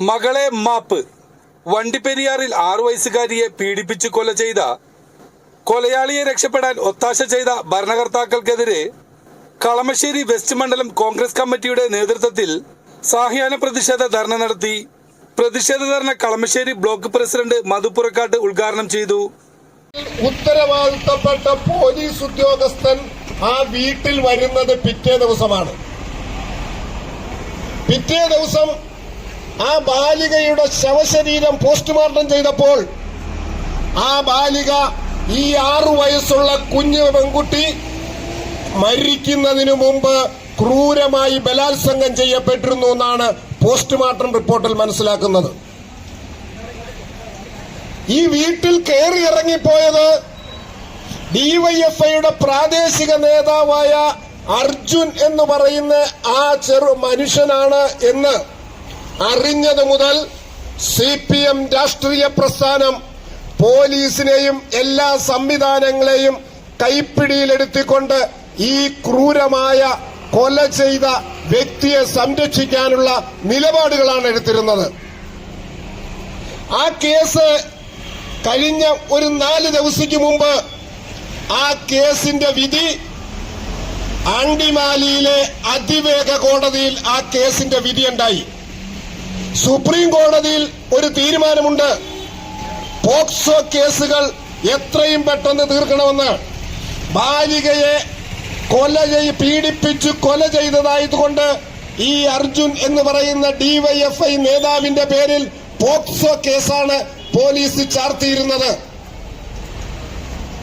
മകളെ മാപ്പ്. വണ്ടിപ്പെരിയാറിൽ ആറു വയസ്സുകാരിയെ പീഡിപ്പിച്ച് കൊല ചെയ്ത കൊലയാളിയെ രക്ഷപ്പെടാൻ ഒത്താശ ചെയ്ത ഭരണകർത്താക്കൾക്കെതിരെ കളമശ്ശേരി വെസ്റ്റ് മണ്ഡലം കോൺഗ്രസ് കമ്മിറ്റിയുടെ നേതൃത്വത്തിൽ സാഹ്യാന പ്രതിഷേധ ധർണ നടത്തി. പ്രതിഷേധ ധർണ കളമശ്ശേരി ബ്ലോക്ക് പ്രസിഡന്റ് മധുപുറക്കാട്ട് ഉദ്ഘാടനം ചെയ്തു. ഉത്തരവാദിത്തപ്പെട്ട പോലീസ് ഉദ്യോഗസ്ഥൻ ആ വീട്ടിൽ വരുന്നത് പിറ്റേ ദിവസമാണ്. പിറ്റേ ദിവസം ആ ബാലികയുടെ ശവശരീരം പോസ്റ്റ്മോർട്ടം ചെയ്തപ്പോൾ ആ ബാലിക ഈ ആറു വയസ്സുള്ള കുഞ്ഞു പെൺകുട്ടി മരിക്കുന്നതിനു മുമ്പ് ക്രൂരമായി ബലാത്സംഗം ചെയ്യപ്പെട്ടിരുന്നു എന്നാണ് പോസ്റ്റ്മോർട്ടം റിപ്പോർട്ടിൽ മനസ്സിലാക്കുന്നത്. ഈ വീട്ടിൽ കയറി ഇറങ്ങിപ്പോയത് ഡിവൈഎഫ്ഐയുടെ പ്രാദേശിക നേതാവായ അർജുൻ എന്ന് പറയുന്ന ആ ചെറു മനുഷ്യനാണ് എന്ന് അറിഞ്ഞത് മുതൽ സി പി എം രാഷ്ട്രീയ പ്രസ്ഥാനം പോലീസിനെയും എല്ലാ സംവിധാനങ്ങളെയും കൈപ്പിടിയിലെടുത്തിക്കൊണ്ട് ഈ ക്രൂരമായ കൊല ചെയ്ത വ്യക്തിയെ സംരക്ഷിക്കാനുള്ള നിലപാടുകളാണ് എടുത്തിരുന്നത്. ആ കേസ് കഴിഞ്ഞ ഒരു നാല് ദിവസയ്ക്ക് മുമ്പ് ആ കേസിന്റെ വിധി ആണ്ടിമാലിയിലെ അതിവേഗ കോടതിയിൽ ആ കേസിന്റെ വിധി ഉണ്ടായി. സുപ്രീം കോടതിയിൽ ഒരു തീരുമാനമുണ്ട്. പോക്സോ കേസുകൾ എത്രയും പെട്ടെന്ന് തീർക്കണമെന്ന്. ബാലികയെ കൊല ചെയ് പീഡിപ്പിച്ചു കൊല ചെയ്തതായതുകൊണ്ട് ഈ അർജുൻ എന്ന് പറയുന്ന ഡിവൈഎഫ്ഐ നേതാവിന്റെ പേരിൽ പോക്സോ കേസാണ് പോലീസ് ചാർത്തിയിരുന്നത്.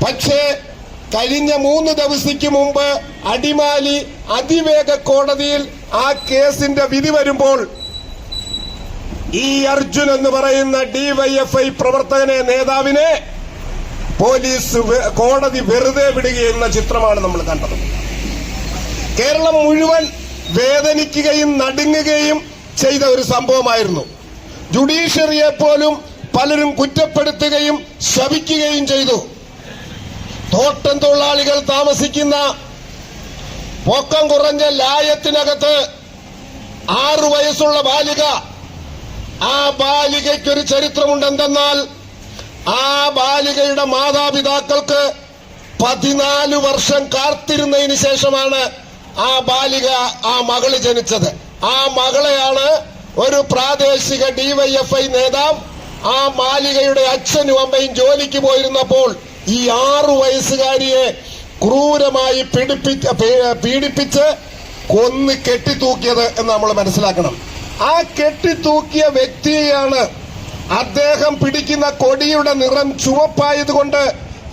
പക്ഷേ കഴിഞ്ഞ മൂന്ന് ദിവസയ്ക്ക് മുമ്പ് അടിമാലി അതിവേഗ കോടതിയിൽ ആ കേസിന്റെ വിധി വരുമ്പോൾ ഈ അർജുൻ എന്ന് പറയുന്ന ഡിവൈഎഫ്ഐ പ്രവർത്തകനെ നേതാവിനെ പോലീസ് കോടതി വെറുതെ വിടുകയെന്ന ചിത്രമാണ് നമ്മൾ കണ്ടത്. കേരളം മുഴുവൻ വേദനിക്കുകയും നടുങ്ങുകയും ചെയ്ത ഒരു സംഭവമായിരുന്നു. ജുഡീഷ്യറിയെ പോലും പലരും കുറ്റപ്പെടുത്തുകയും ശപിക്കുകയും ചെയ്തു. തോട്ടം തൊഴിലാളികൾ താമസിക്കുന്ന പൊക്കം കുറഞ്ഞ ലായത്തിനകത്ത് ആറു വയസ്സുള്ള ബാലിക ആ ബാലികയ്ക്കൊരു ചരിത്രമുണ്ടെന്തെന്നാൽ ആ ബാലികയുടെ മാതാപിതാക്കൾക്ക് പതിനാല് വർഷം കാത്തിരുന്നതിന് ശേഷമാണ് ആ ബാലിക ആ മകൾ ജനിച്ചത്. ആ മകളെയാണ് ഒരു പ്രാദേശിക ഡിവൈഎഫ്ഐ നേതാവ് ആ മാലികയുടെ അച്ഛനും അമ്മയും ജോലിക്ക് പോയിരുന്നപ്പോൾ ഈ ആറു വയസ്സുകാരിയെ ക്രൂരമായി പീഡിപ്പിച്ച് പീഡിപ്പിച്ച് കൊന്ന് കെട്ടിത്തൂക്കിയത് എന്ന് നമ്മൾ മനസ്സിലാക്കണം. ആ കെട്ടിത്തൂക്കിയ വ്യക്തിയെയാണ് അദ്ദേഹം പിടിക്കുന്ന കൊടിയുടെ നിറം ചുവപ്പായതുകൊണ്ട്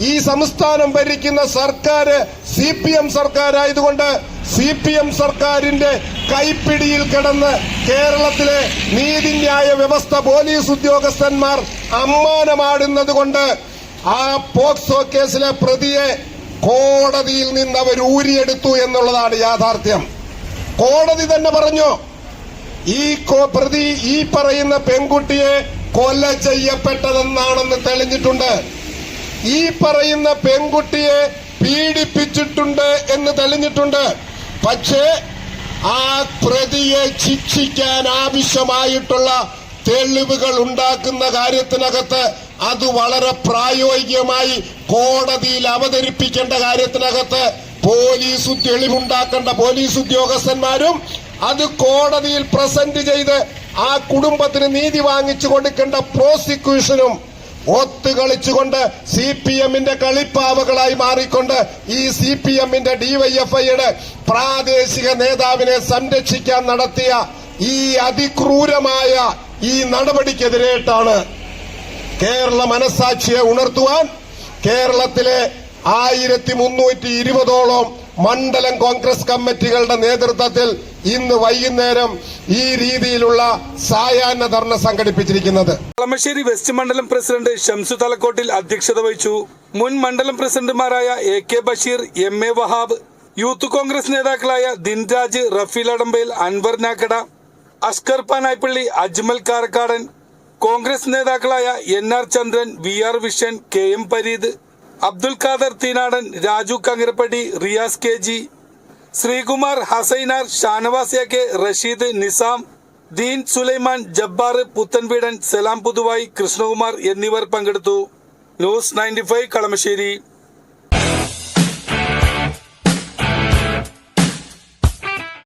ഈ സംസ്ഥാനം ഭരിക്കുന്ന സർക്കാർ സി പി എം സർക്കാരായതുകൊണ്ട് സി പി എം സർക്കാരിന്റെ കൈപ്പിടിയിൽ കിടന്ന് കേരളത്തിലെ നീതിന്യായ വ്യവസ്ഥ പോലീസ് ഉദ്യോഗസ്ഥന്മാർ അമ്മാനമാടുന്നത് കൊണ്ട് ആ പോക്സോ കേസിലെ പ്രതിയെ കോടതിയിൽ നിന്ന് അവർ ഊരിയെടുത്തു എന്നുള്ളതാണ് യാഥാർത്ഥ്യം. കോടതി തന്നെ പറഞ്ഞു ഈ പ്രതി ഈ പറയുന്ന പെൺകുട്ടിയെ കൊല ചെയ്യപ്പെട്ടതെന്നാണെന്ന് തെളിഞ്ഞിട്ടുണ്ട്. ഈ പറയുന്ന പെൺകുട്ടിയെ പീഡിപ്പിച്ചിട്ടുണ്ട് എന്ന് തെളിഞ്ഞിട്ടുണ്ട്. പക്ഷേ ആ പ്രതിയെ ശിക്ഷിക്കാൻ ആവശ്യമായിട്ടുള്ള തെളിവുകൾ ഉണ്ടാക്കുന്ന കാര്യത്തിനകത്ത് അത് വളരെ പ്രായോഗികമായി കോടതിയിൽ അവതരിപ്പിക്കേണ്ട കാര്യത്തിനകത്ത് പോലീസ് തെളിവുണ്ടാക്കേണ്ട പോലീസ് ഉദ്യോഗസ്ഥന്മാരും അത് കോടതിയിൽ പ്രസന്റ് ചെയ്ത് ആ കുടുംബത്തിന് നീതി വാങ്ങിച്ചു കൊടുക്കേണ്ട പ്രോസിക്യൂഷനും ഒത്തുകളിച്ചുകൊണ്ട് സി പി എമ്മിന്റെ കളിപ്പാവകളായി മാറിക്കൊണ്ട് ഈ സി പി എമ്മിന്റെ ഡിവൈഎഫ്ഐയുടെ പ്രാദേശിക നേതാവിനെ സംരക്ഷിക്കാൻ നടത്തിയ ഈ അതിക്രൂരമായ ഈ നടപടിക്കെതിരായിട്ടാണ് കേരള മനസാക്ഷിയെ ഉണർത്തുവാൻ കേരളത്തിലെ ആയിരത്തി മുന്നൂറ്റി ഇരുപതോളം മണ്ഡലം കോൺഗ്രസ് കമ്മിറ്റികളുടെ നേതൃത്വത്തിൽ ഇന്ന് വൈകുന്നേരം ഈ രീതിയിലുള്ള സായാഹ്ന ധർണ സംഘടിപ്പിച്ചിരിക്കുന്നത്. കളമശ്ശേരി വെസ്റ്റ് മണ്ഡലം പ്രസിഡന്റ് ഷംസു തലക്കോട്ടിൽ അധ്യക്ഷത വഹിച്ചു. മുൻ മണ്ഡലം പ്രസിഡന്റുമാരായ A K Basheer M A Wahab youth Congress നേതാക്കളായ ദിൻരാജ് റഫീൽ അടമ്പയിൽ അൻവർ നാക്കട അസ്കർ പാനായ്പള്ളി അജ്മൽ കാരക്കാടൻ കോൺഗ്രസ് നേതാക്കളായ N R Chandran V R Vishan K M Pareed Abdul Khader Theenadan Raju Kangarappady Riyas K G Sreekumar Hasainar Shanavas A K Rasheed Nisam Deen Sulaiman Jabbar Puthanpeedan Salam Puthuvayi Krishnakumar എന്നിവർ പങ്കെടുത്തു. News ninety five Kalamassery.